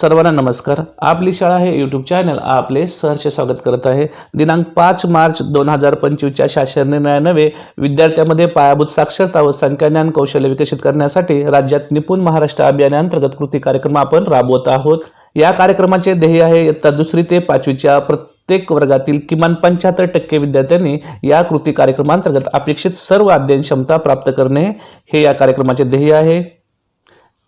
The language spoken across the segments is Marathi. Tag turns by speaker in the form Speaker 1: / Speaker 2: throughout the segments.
Speaker 1: सर्वांना नमस्कार. आपली शाळा हे यूट्यूब चॅनल आपले सहर्ष स्वागत करत आहे. दिनांक पाच मार्च दोन हजार पंचवीसच्या शासन निर्णयानवे विद्यार्थ्यांमध्ये पायाभूत साक्षरता व संख्याज्ञान कौशल्य विकसित करण्यासाठी राज्यात निपुण महाराष्ट्र अभियानाअंतर्गत कृती कार्यक्रम आपण राबवत आहोत. या कार्यक्रमाचे ध्येय आहे इयत्ता दुसरी ते पाचवीच्या प्रत्येक वर्गातील किमान पंच्याहत्तर टक्के विद्यार्थ्यांनी या कृती कार्यक्रमांतर्गत अपेक्षित सर्व अध्ययन क्षमता प्राप्त करणे हे या कार्यक्रमाचे ध्येय आहे.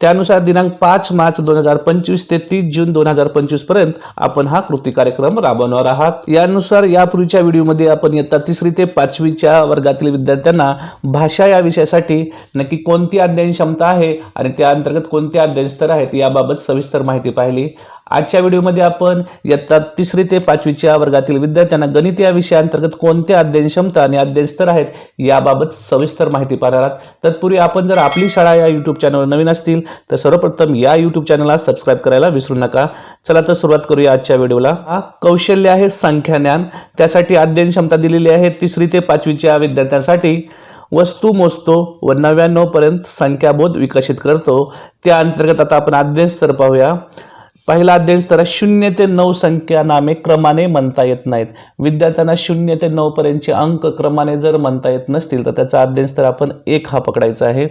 Speaker 1: त्यानुसार दिनांक पाच मार्च दोन हजार पंचवीस ते तीस जून दोन हजार पंचवीसपर्यंत आपण हा कृती कार्यक्रम राबवणार आहात. यानुसार यापूर्वीच्या व्हिडिओमध्ये आपण इयत्ता तिसरी ते पाचवीच्या वर्गातील विद्यार्थ्यांना भाषा या विषयासाठी नक्की कोणती अध्ययन क्षमता आहे आणि त्या अंतर्गत कोणते अध्ययन स्तर आहेत याबाबत सविस्तर माहिती पाहिली. आजच्या व्हिडिओमध्ये आपण इयत्ता तिसरी ते पाचवीच्या वर्गातील विद्यार्थ्यांना गणित या विषयाअंतर्गत कोणत्या अध्ययन क्षमता आणि अध्ययन स्तर आहेत याबाबत सविस्तर माहिती पाहणार आहात. तत्पूर्वी आपण जर आपली शाळा या यूट्यूब चॅनलवर नवीन असतील तर सर्वप्रथम या यूट्यूब चॅनलला सबस्क्राईब करायला विसरू नका. चला तर सुरुवात करूया आजच्या व्हिडिओला. हा कौशल्य आहे संख्याज्ञान. त्यासाठी अध्ययन क्षमता दिलेली आहे तिसरी ते पाचवीच्या विद्यार्थ्यांसाठी. वस्तू मोजतो व नव्याण्णवपर्यंत संख्याबोध विकसित करतो. त्या अंतर्गत आता आपण अध्ययन स्तर पाहूया. पहिला अध्ययन स्तर शून्य ते नऊ संख्या नामे क्रमाने म्हणता येत नाहीत. विद्यार्थ्यांना शून्य ते नऊपर्यंतचे अंक क्रमाने जर म्हणता येत नसतील तर त्याचा अध्ययन स्तर आपण एक हा पकडायचा आहे.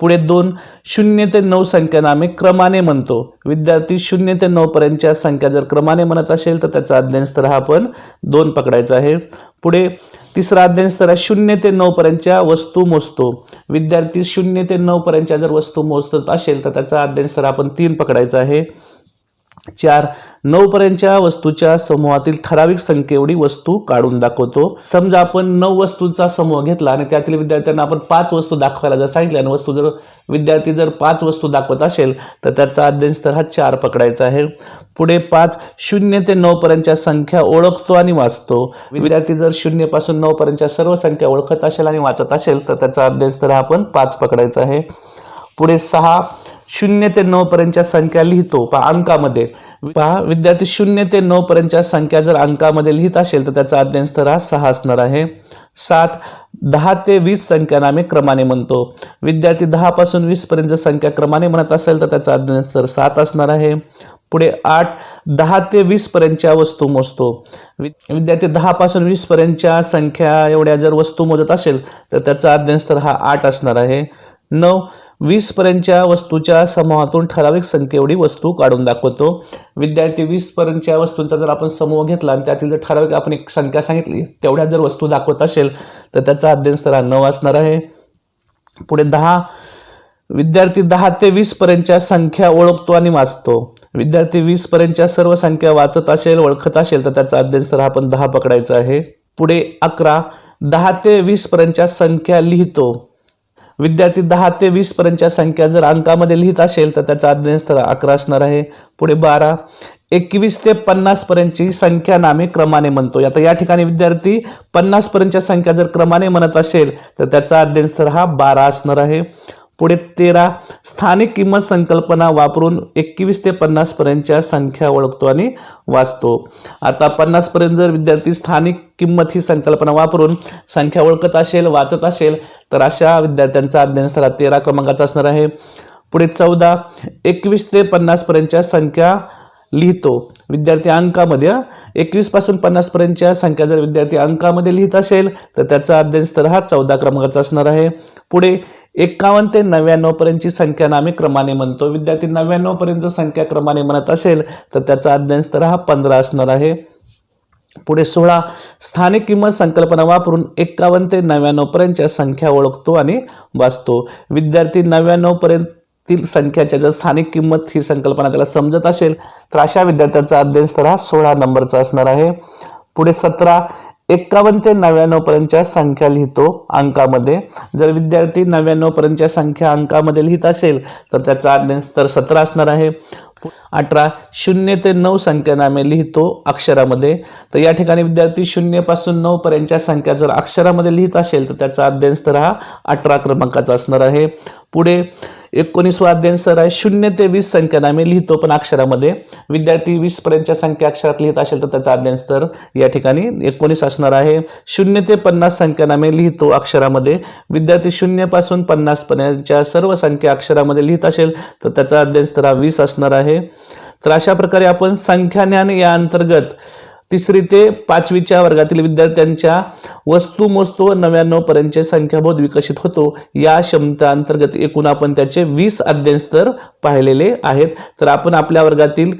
Speaker 1: पुढे दोन शून्य ते नऊ संख्या नामे क्रमाने म्हणतो. विद्यार्थी शून्य ते नऊपर्यंतच्या संख्या जर क्रमाने म्हणत असेल तर त्याचा अध्ययन स्तर हा आपण दोन पकडायचा आहे. पुढे तिसरा अध्ययन स्तर आहे शून्य ते नऊपर्यंतच्या वस्तू मोजतो. विद्यार्थी शून्य ते नऊपर्यंतच्या जर वस्तू मोजत असेल तर त्याचा अध्ययन स्तर आपण तीन पकडायचा आहे. चार नऊ पर्यंतच्या वस्तूच्या समूहातील ठराविक संख्येवढी वस्तू काढून दाखवतो. समजा आपण नऊ वस्तूंचा समूह घेतला आणि त्यातील विद्यार्थ्यांना आपण पाच वस्तू दाखवायला जर सांगितल्या आणि वस्तू जर विद्यार्थी जर पाच वस्तू दाखवत असेल तर त्याचा अध्ययन स्तर हा चार पकडायचा आहे. पुढे पाच शून्य ते नऊ पर्यंतच्या संख्या ओळखतो आणि वाचतो. विद्यार्थी जर शून्यपासून नऊपर्यंतच्या नऊ पर्यंतच्या सर्व संख्या ओळखत असेल आणि वाचत असेल तर त्याचा अध्ययन स्तर हा आपण पाच पकडायचा आहे. पुढे सहा शून्य ते नऊ पर्यंतच्या संख्या लिहितो. पहा अंकामध्ये. पहा विद्यार्थी शून्य ते नऊ पर्यंतच्या संख्या जर अंकामध्ये लिहित असेल तर त्याचा अध्ययन स्तर हा सहा असणार आहे. सात दहा ते वीस संख्या आम्ही क्रमाने म्हणतो. विद्यार्थी दहापासून वीसपर्यंत जर संख्या क्रमाने म्हणत असेल तर त्याचा अध्ययन स्तर सात असणार आहे. पुढे आठ दहा ते वीसपर्यंतच्या वस्तू मोजतो. वि- विद्यार्थी दहापासून वीसपर्यंतच्या संख्या एवढ्या जर वस्तू मोजत असेल तर त्याचा अध्ययन स्तर हा आठ असणार आहे. नऊ वीसपर्यंतच्या वस्तूच्या समूहातून ठराविक संख्ये एवढी वस्तू काढून दाखवतो. विद्यार्थी वीसपर्यंतच्या वस्तूंचा जर आपण समूह घेतला आणि त्यातील जर ठराविक आपण एक संख्या सांगितली तेवढ्या जर वस्तू दाखवत असेल तर त्याचा अध्ययन स्तर हा नऊ असणार आहे. पुढे दहा. विद्यार्थी दहा ते वीसपर्यंतच्या संख्या ओळखतो आणि वाचतो. विद्यार्थी वीसपर्यंतच्या सर्व संख्या वाचत असेल ओळखत असेल तर त्याचा अध्ययन स्तर हा आपण दहा पकडायचा आहे. पुढे अकरा. दहा ते वीसपर्यंतच्या संख्या लिहितो. विद्यार्थी दहा ते वीस पर्यंतच्या संख्या जर अंकामध्ये लिहित असेल तर त्याचा अध्ययन अकरा असणार आहे. पुढे बारा. एकवीस ते पन्नास पर्यंतची संख्या नामे क्रमाने म्हणतो. आता या ठिकाणी विद्यार्थी पन्नास पर्यंतच्या संख्या जर क्रमाने म्हणत असेल तर त्याचा अध्ययन स्तर हा बारा असणार आहे. पुढे तेरा. स्थानिक किंमत संकल्पना वापरून एकवीस ते पन्नासपर्यंतच्या संख्या ओळखतो आणि वाचतो. आता पन्नासपर्यंत जर विद्यार्थी स्थानिक किंमत ही संकल्पना वापरून संख्या ओळखत असेल वाचत असेल तर अशा विद्यार्थ्यांचा अध्ययनस्तरात तेरा क्रमांकाचा असणार आहे. पुढे चौदा. एकवीस ते पन्नासपर्यंतच्या संख्या लिहितो. विद्यार्थी अंकामध्ये एकवीसपासून पन्नासपर्यंतच्या संख्या जर विद्यार्थी अंकामध्ये लिहित असेल तर त्याचा अध्ययन स्तर हा चौदा क्रमांकाचा असणार आहे. पुढे एकावन्न ते नव्याण्णवपर्यंतची संख्या आम्ही क्रमाने म्हणतो. विद्यार्थी नव्याण्णवपर्यंत संख्या क्रमाने म्हणत असेल तर त्याचा अध्ययन स्तर हा पंधरा असणार आहे. पुढे सोळा. स्थानिक किंमत संकल्पना वापरून एक्कावन्न ते नव्याण्णवपर्यंतच्या संख्या ओळखतो आणि वाचतो. विद्यार्थी नव्याण्णवपर्यंत तील संख्याच्या जर स्थानिक किंमत ही संकल्पना त्याला समजत असेल तर अशा विद्यार्थ्याचा अध्ययन स्तर हा सोळा नंबरचा असणार आहे. पुढे सतरा. एकावन्न ते नव्याण्णवपर्यंतच्या संख्या लिहितो अंकामध्ये. जर विद्यार्थी नव्याण्णवपर्यंतच्या संख्या अंकामध्ये लिहित असेल तर त्याचा अध्ययन स्तर सतरा असणार आहे. अठरा शून्य ते नऊ संख्या नामे लिहितो अक्षरामध्ये. तर या ठिकाणी विद्यार्थी शून्यपासून नऊपर्यंतच्या संख्या जर अक्षरामध्ये लिहित असेल तर त्याचा अध्ययन स्तर हा अठरा क्रमांकाचा असणार आहे. पुढे एकोणीसवा अध्ययन स्तर आहे. शून्य ते वीस संख्यानामे लिहितो पण अक्षरामध्ये. विद्यार्थी वीसपर्यंतच्या संख्या अक्षरात लिहित असेल तर त्याचा अध्ययन स्तर या ठिकाणी एकोणीस असणार आहे. शून्य ते पन्नास संख्यानामे लिहितो अक्षरामध्ये. विद्यार्थी शून्यपासून पन्नासपर्यंतच्या सर्व संख्या अक्षरामध्ये लिहित असेल तर त्याचा अध्ययन स्तर हा वीस असणार आहे. तर अशा प्रकारे आपण संख्याज्ञान या अंतर्गत तिसरी ते पाचवीच्या वर्गातील विद्यार्थ्यांच्या वस्तू मोजतो व नव्याण्णव पर्यंतचे संख्याबोध विकसित होतो. या क्षमता अंतर्गत एकूण आपण त्याचे वीस अध्ययनस्तर पाहिलेले आहेत. तर आपण आपल्या वर्गातील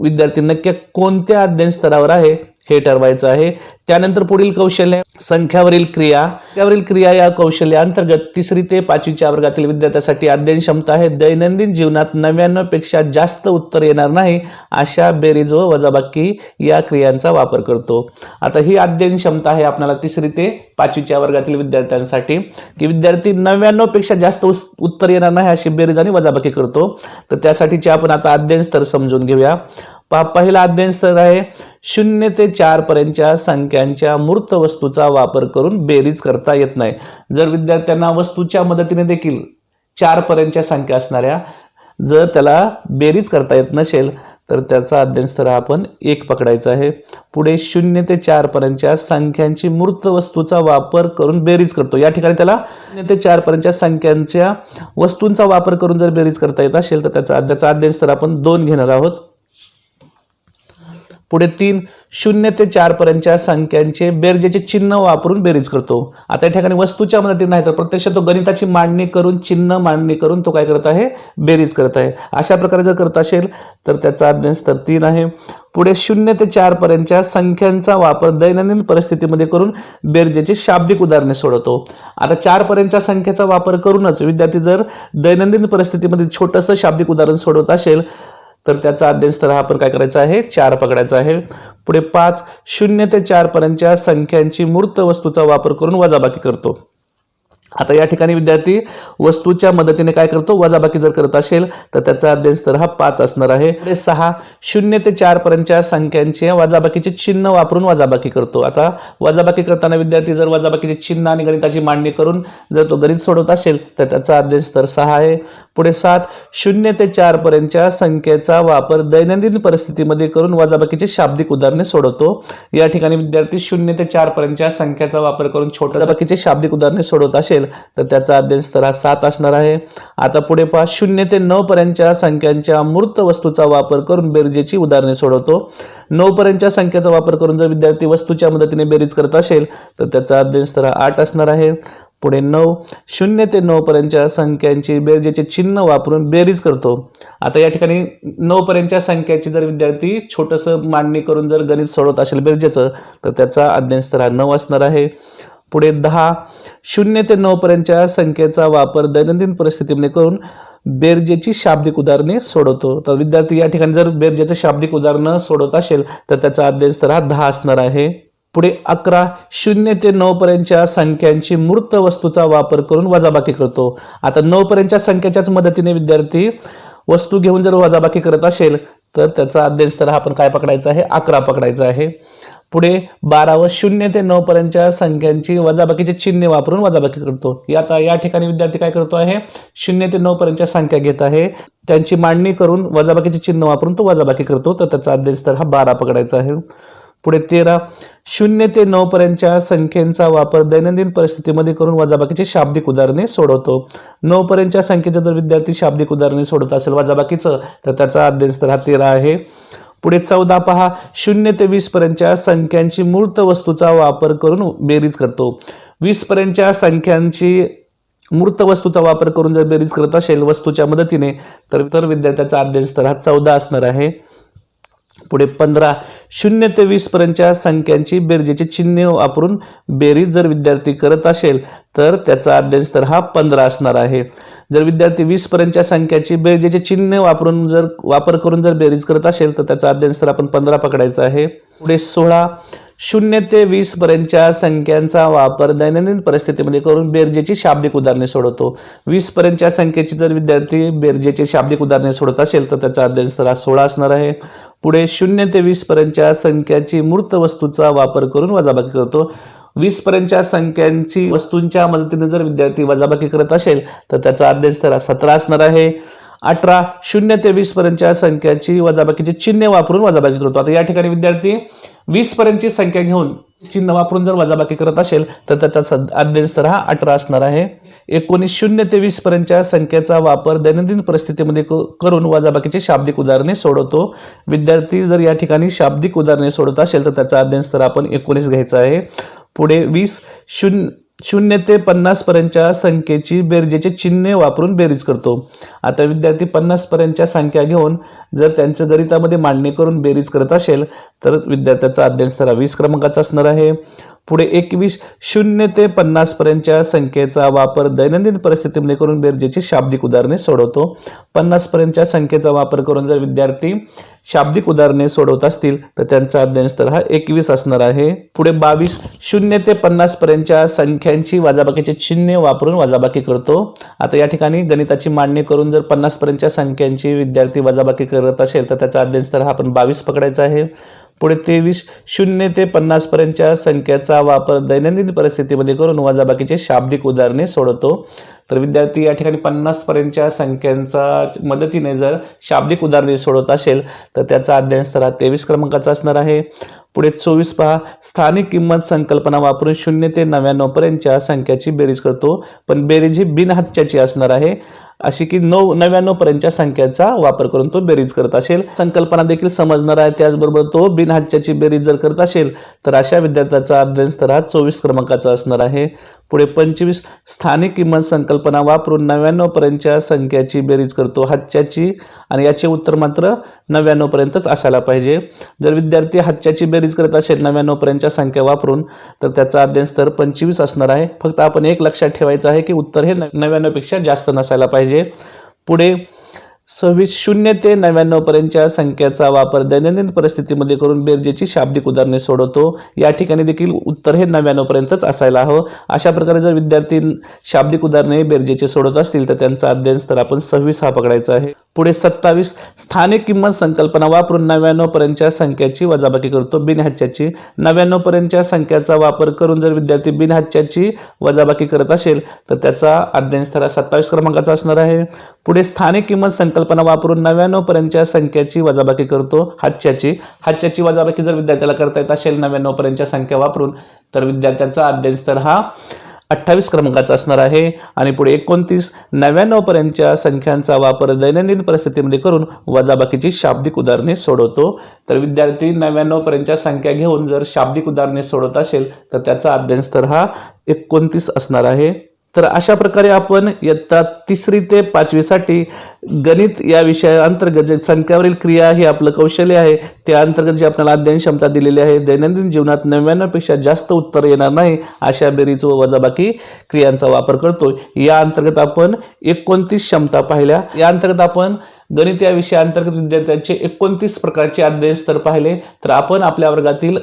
Speaker 1: विद्यार्थी नक्की कोणत्या अध्ययन स्तरावर आहे? हे ठरवायचं आहे. त्यानंतर पुढील कौशल्य संख्यावरील क्रिया. त्यावरील क्रिया या कौशल्याअंतर्गत तिसरी ते पाचवीच्या वर्गातील विद्यार्थ्यासाठी अध्ययन क्षमता आहे. दैनंदिन जीवनात नव्याण्णवपेक्षा जास्त उत्तर येणार नाही अशा बेरीज व वजाबाकी या क्रियांचा वापर करतो. आता ही अध्ययन क्षमता आहे आपल्याला तिसरी ते पाचवीच्या वर्गातील विद्यार्थ्यांसाठी. की विद्यार्थी नव्याण्णवपेक्षा जास्त उत्तर येणार नाही अशी बेरीज आणि वजाबाकी करतो. तर त्यासाठीचे आपण आता अध्ययन स्तर समजून घेऊया. पहिला अध्ययन स्तर आहे. शून्य ते चार पर्यंतच्या संख्यांच्या मूर्त वस्तूचा वापर करून बेरीज करता येत नाही. जर विद्यार्थ्यांना वस्तूच्या मदतीने देखील चार पर्यंतच्या संख्या असणाऱ्या जर त्याला बेरीज करता येत नसेल तर त्याचा अध्ययन स्तर आपण एक पकडायचा आहे. पुढे शून्य ते चार पर्यंतच्या संख्यांची मूर्त वस्तूचा वापर करून बेरीज करतो. या ठिकाणी त्याला शून्य ते चार पर्यंतच्या संख्यांच्या वस्तूंचा वापर करून जर बेरीज करता येत असेल तर त्याचा त्याचा अध्ययन स्तर आपण दोन घेणार आहोत. पुढे तीन शून्य ते चारपर्यंतच्या संख्यांचे बेरजेचे चिन्ह वापरून बेरीज करतो. आता या ठिकाणी वस्तूच्या मदतीने नाही तर प्रत्यक्षात तो गणिताची मांडणी करून चिन्ह मांडणी करून तो काय करत आहे? बेरीज करत आहे. अशा प्रकारे जर करत असेल तर त्याचा अभ्यास तर तीन आहे. पुढे शून्य ते चारपर्यंतच्या संख्यांचा वापर दैनंदिन परिस्थितीमध्ये करून बेरजेचे शाब्दिक उदाहरणे सोडवतो. आता चारपर्यंतच्या संख्येचा वापर करूनच विद्यार्थी जर दैनंदिन परिस्थितीमध्ये छोटंसं शाब्दिक उदाहरण सोडवत असेल तर त्याचा अध्ययन स्तर हा आपण काय करायचा आहे? चार पकडायचा आहे. पुढे पाच शून्य ते चारपर्यंतच्या संख्यांची मूर्त वस्तूचा वापर करून वजाबाकी करतो. आता या ठिकाणी विद्यार्थी वस्तूच्या मदतीने काय करतो? वजाबाकी जर करत असेल तर त्याचा अध्ययन स्तर हा पाच असणार आहे. सहा शून्य ते चार पर्यंतच्या संख्यांचे वजाबाकीचे चिन्ह वापरून वजाबाकी करतो. आता वजाबाकी करताना विद्यार्थी जर वजाबाकीचे चिन्ह आणि गणिताची मांडणी करून जर तो गणित सोडवत असेल तर त्याचा अध्ययन स्तर सहा आहे. पुढे सात शून्य ते चार पर्यंतच्या संख्येचा वापर दैनंदिन परिस्थितीमध्ये करून वजाबाकीचे शाब्दिक उदाहरणे सोडवतो. या ठिकाणी विद्यार्थी शून्य ते चार पर्यंतच्या संख्येचा वापर करून छोट्या बाकीचे शाब्दिक उदाहरणे सोडवत असेल तर त्याचा अध्ययन स्तर हा सात असणार आहे. आता पुढे पहा शून्य ते नऊपर्यंतच्या संख्यांच्या मूर्त वस्तूचा वापर करून बेरजेची उदाहरणे सोडवतो. नऊपर्यंतच्या संख्येचा वापर करून जर विद्यार्थी वस्तूच्या मदतीने बेरीज करत असेल तर त्याचा अध्ययन स्तर हा आठ असणार आहे. पुढे नऊ शून्य ते नऊपर्यंतच्या संख्यांची बेरजेचे चिन्ह वापरून बेरीज करतो. आता या ठिकाणी नऊपर्यंतच्या संख्याची जर विद्यार्थी छोटंसं मांडणी करून जर गणित सोडवत असेल बेरजेचं तर त्याचा अध्ययन स्तर हा नऊ असणार आहे. पुढे दहा शून्य ते नऊपर्यंतच्या संख्येचा वापर दैनंदिन परिस्थितीमध्ये करून बेरजेची शाब्दिक उदाहरणे सोडवतो. तर विद्यार्थी या ठिकाणी जर बेरजेचं शाब्दिक उदाहरणं सोडवत असेल तर त्याचा अध्ययन तर हा दहा असणार आहे. पुढे अकरा शून्य ते नऊपर्यंतच्या संख्यांची मूर्त वस्तूचा वापर करून वजाबाकी करतो. आता नऊपर्यंतच्या संख्येच्याच मदतीने विद्यार्थी वस्तू घेऊन जर वजाबाकी करत असेल तर त्याचा अध्ययन स्तर हा आपण काय पकडायचा आहे? अकरा पकडायचा आहे. पुढे बारा व शून्य ते नऊ पर्यंतच्या संख्यांची वजाबाकीचे चिन्ह वापरून वजाबाकी करतो. आता या ठिकाणी विद्यार्थी काय करतो आहे? शून्य ते नऊ पर्यंतच्या संख्या घेत आहे. त्यांची मांडणी करून वजाबाकीचे चिन्ह वापरून तो वजाबाकी करतो. तर त्याचा अध्ययन हा बारा पकडायचा आहे. पुढे तेरा शून्य ते नऊ पर्यंतच्या संख्येचा वापर दैनंदिन परिस्थितीमध्ये करून वजाबाकीचे शाब्दिक उदाहरणे सोडवतो. नऊ पर्यंतच्या संख्येचं जर विद्यार्थी शाब्दिक उदाहरणे सोडवत असेल वजाबाकीचं तर त्याचा अध्ययन स्तर हा तेरा आहे. पुढे चौदा पहा. शून्य ते वीसपर्यंतच्या संख्यांची मूर्त वस्तूचा वापर करून बेरीज करतो. वीसपर्यंतच्या संख्यांची मूर्त वस्तूचा वापर करून जर बेरीज करत असेल वस्तूच्या मदतीने तर तर विद्यार्थ्याचा अध्ययन स्तर हा चौदा असणार आहे. पुढे पंधरा. शून्य ते वीसपर्यंतच्या संख्यांची बेरजेचे चिन्ह वापरून बेरीज जर विद्यार्थी करत असेल तर त्याचा अध्ययनस्तर हा पंधरा असणार आहे. जर विद्यार्थी वीस पर्यंतच्या संख्याची बेरजेचे चिन्ह वापरून जर वापर करून जर बेरीज करत असेल तर त्याचा अध्ययन स्तर आपण पंधरा पकडायचा आहे. पुढे सोळा शून्य ते वीस पर्यंतच्या संख्यांचा वापर दैनंदिन परिस्थितीमध्ये करून बेरजेची शाब्दिक उदाहरणे सोडवतो. वीस पर्यंतच्या संख्येची जर विद्यार्थी बेरजेचे शाब्दिक उदाहरणे सोडत असेल तर त्याचा अध्ययन स्तर हा सोळा असणार आहे. पुढे शून्य ते वीस पर्यंतच्या संख्याची मूर्त वस्तूचा वापर करून वजाबाकी करतो. वीस पर्यंतच्या संख्यांची वस्तूंच्या मदतीने जर विद्यार्थी वजाबाकी करत असेल तर त्याचा अध्ययन स्तर हा सतरा असणार आहे. अठरा शून्य ते वीस पर्यंतच्या संख्याची वजाबाकीची चिन्ह वापरून वजाबाकी करतो. आता या ठिकाणी विद्यार्थी वीस पर्यंतची संख्या घेऊन चिन्ह वापरून जर वजाबाकी करत असेल तर त्याचा सद अध्ययन स्तर हा अठरा असणार आहे. एकोणीस शून्य ते वीस पर्यंतच्या संख्येचा वापर दैनंदिन परिस्थितीमध्ये क- करून वजाबाकीची शाब्दिक उदाहरणे सोडवतो. विद्यार्थी जर या ठिकाणी शाब्दिक उदाहरणे सोडवत असेल तर त्याचा अध्ययन स्तर आपण एकोणीस घ्यायचा आहे. पुढे वीस शून्य शून्य ते पन्नासपर्यंतच्या संख्येची बेरजेचे चिन्हे वापरून बेरीज करतो. आता विद्यार्थी पन्नासपर्यंतच्या संख्या घेऊन जर त्यांचं गणितामध्ये मांडणी करून बेरीज करत असेल तर विद्यार्थ्याचा अध्ययन स्तर वीस क्रमांकाचा असणार आहे. पुढे एकवीस शून्य ते पन्नास पर्यंतच्या संख्येचा वापर दैनंदिन परिस्थितीमध्ये करून बेरजेची शाब्दिक उदाहरणे सोडवतो. पन्नास पर्यंतच्या संख्येचा वापर करून जर विद्यार्थी शाब्दिक उदाहरणे सोडवत असतील तर त्यांचा अध्ययनस्तर हा एकवीस असणार आहे. पुढे बावीस शून्य ते पन्नास पर्यंतच्या संख्यांची वाजाबाकीचे चिन्हे वापरून वाजाबाकी करतो. आता या ठिकाणी गणिताची मांडणी करून जर पन्नास पर्यंतच्या संख्यांची विद्यार्थी वाजाबाकी करत असेल तर त्याचा अध्ययन स्तर हा आपण बावीस पकडायचा आहे. पुढे तेवीस शून्य ते पन्नासपर्यंतच्या संख्याचा संख्येचा वापर दैनंदिन परिस्थितीमध्ये करून वजाबाकीचे शाब्दिक उदाहरणे सोडवतो. तर विद्यार्थी या ठिकाणी पन्नासपर्यंतच्या संख्यांचा मदतीने जर शाब्दिक उदाहरणे सोडवत असेल तर त्याचा अध्ययन स्तर हा तेवीस क्रमांकाचा असणार आहे. पुढे चोवीस पहा. स्थानिक किंमत संकल्पना वापरून शून्य ते नव्याण्णवपर्यंतच्या संख्याची बेरीज करतो. पण बेरीज ही बिनहत्याची असणार आहे. अशी की नऊ नव्याण्णव पर्यंतच्या संख्येचा वापर करून तो बेरीज करत असेल. संकल्पना देखील समजणार आहे. त्याचबरोबर तो बिनहाच्याची बेरीज जर करत असेल तर अशा विद्यार्थ्याचा अध्ययन स्तर हा चोवीस क्रमांकाचा असणार आहे. पुढे पंचवीस स्थानिक किंमत संकल्पना वापरून नव्याण्णव पर्यंतच्या संख्याची बेरीज करतो. हाच्याची आणि याचे उत्तर मात्र नव्याण्णवपर्यंतच असायला पाहिजे. जर विद्यार्थी हातच्याची बेरीज करत असेल नव्याण्णवपर्यंतच्या संख्या वापरून तर त्याचा अध्ययन स्तर पंचवीस असणार आहे. फक्त आपण एक लक्षात ठेवायचं आहे की उत्तर हे नव्याण्णवपेक्षा जास्त नसायला पाहिजे. पुढे सव्वीस शून्य ते नव्याण्णवपर्यंतच्या संख्याचा संख्येचा वापर दैनंदिन परिस्थितीमध्ये करून बेरजेची शाब्दिक उदाहरणे सोडवतो. या ठिकाणी देखील उत्तर हे नव्याण्णवपर्यंतच असायला हवं. अशा प्रकारे जर विद्यार्थी शाब्दिक उदाहरणे बेरजेचे सोडवत असतील तर त्यांचा अध्ययन स्तर आपण सव्वीस हा पकडायचा आहे. पुढे सत्तावीस. स्थानिक किंमत संकल्पना वापरून नव्याण्णवपर्यंतच्या संख्याची वजाबाकी करतो. बिनहत्याची नव्याण्णवपर्यंतच्या संख्याचा वापर करून जर विद्यार्थी बिनहत्याची वजाबाकी करत असेल तर त्याचा अध्ययन स्तर हा सत्तावीस क्रमांकाचा असणार आहे. पुढे स्थानिक किंमत संकल्पना वापरून नव्याण्णवपर्यंतच्या संख्याची वजाबाकी करतो. हातच्याची हातच्याची वजाबाकी जर विद्यार्थ्याला करता येत असेल नव्याण्णवपर्यंतच्या संख्या वापरून तर विद्यार्थ्याचा अध्ययन स्तर हा अठ्ठावीस क्रमांकाचा असणार आहे. आणि पुढे एकोणतीस नव्याण्णवपर्यंतच्या संख्यांचा वापर दैनंदिन परिस्थितीमध्ये करून वजाबाकीची शाब्दिक उदाहरणे सोडवतो. तर विद्यार्थी नव्याण्णवपर्यंतच्या संख्या घेऊन जर शाब्दिक उदाहरणे सोडवत असेल तर त्याचा अध्ययन स्तर हा एकोणतीस असणार आहे. तर अशा प्रकारे आपण इयत्ता तिसरी ते पाचवीसाठी गणित या विषयाअंतर्गत जे संख्यावरील क्रिया हे आपलं कौशल्य आहे त्या अंतर्गत जी आपल्याला अध्ययन क्षमता दिलेली आहे दैनंदिन जीवनात नव्याण्णवपेक्षा जास्त उत्तर येणार नाही अशा बेरीज व वजाबाकी क्रियांचा वापर करतो या अंतर्गत आपण एकोणतीस क्षमता पाहिल्या. या अंतर्गत आपण गणित या विषयाअंतर्गत विद्यार्थ्यांचे एकोणतीस प्रकारचे अध्ययन स्तर पाहिले. तर आपण आपल्या वर्गातील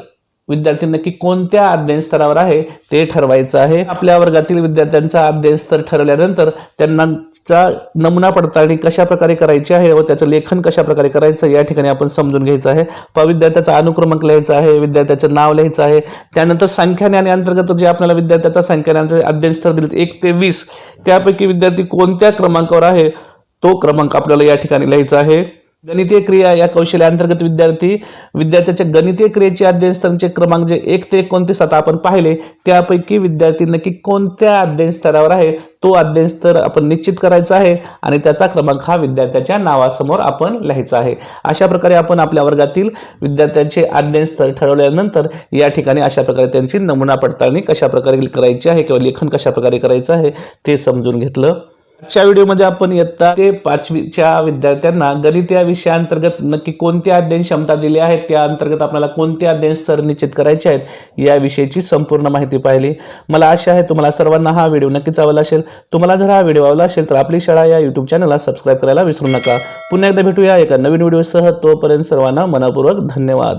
Speaker 1: विद्यार्थी नक्की कोणत्या अध्ययन स्तरावर आहे ते ठरवायचं आहे. आपल्या वर्गातील विद्यार्थ्यांचा अध्ययन स्तर ठरवल्यानंतर त्यांनाचा नमुना पडताळणी कशा प्रकारे करायची आहे व त्याचं लेखन कशा प्रकारे करायचं या ठिकाणी आपण समजून घ्यायचं आहे. प विद्यार्थ्याचा अनुक्रमांक लिहायचा आहे विद्यार्थ्याचं नाव लिहायचं आहे. त्यानंतर संख्याने अंतर्गत जे आपल्याला विद्यार्थ्याचा संख्याने अध्ययन स्तर दिले एक ते वीस. त्यापैकी विद्यार्थी कोणत्या क्रमांकावर आहे तो क्रमांक आपल्याला या ठिकाणी लिहायचा आहे. गणितीय क्रिया या कौशल्याअंतर्गत विद्यार्थी विद्यार्थ्याच्या गणितीय क्रियेचे अध्ययनस्तरांचे क्रमांक जे एक ते एकोणतीस आता आपण पाहिले त्यापैकी विद्यार्थी नक्की कोणत्या अध्ययन स्तरावर आहे तो अध्ययन स्तर आपण निश्चित करायचा आहे आणि त्याचा क्रमांक हा विद्यार्थ्याच्या नावासमोर आपण लिहायचा आहे. अशा प्रकारे आपण आपल्या वर्गातील विद्यार्थ्यांचे अध्ययन स्तर ठरवल्यानंतर या ठिकाणी अशा प्रकारे त्यांची नमुना पडताळणी कशा प्रकारे करायची आहे किंवा लेखन कशा प्रकारे करायचं आहे ते समजून घेतलं. आजच्या व्हिडिओमध्ये आपण इयत्ता ते पाचवीच्या विद्यार्थ्यांना गणित या विषयाअंतर्गत नक्की कोणत्या अध्ययन क्षमता दिल्या आहेत त्या अंतर्गत आपल्याला कोणते अध्ययन स्तर निश्चित करायचे आहेत याविषयीची संपूर्ण माहिती पाहिली. मला आशा आहे तुम्हाला सर्वांना हा व्हिडिओ नक्कीच आवडला असेल. तुम्हाला जर हा व्हिडिओ आवडला असेल तर आपली शाळा या यूट्यूब चॅनलला सबस्क्राईब करायला विसरू नका. पुन्हा एकदा भेटूया एका नवीन व्हिडिओसह. तोपर्यंत सर्वांना मनपूर्वक धन्यवाद.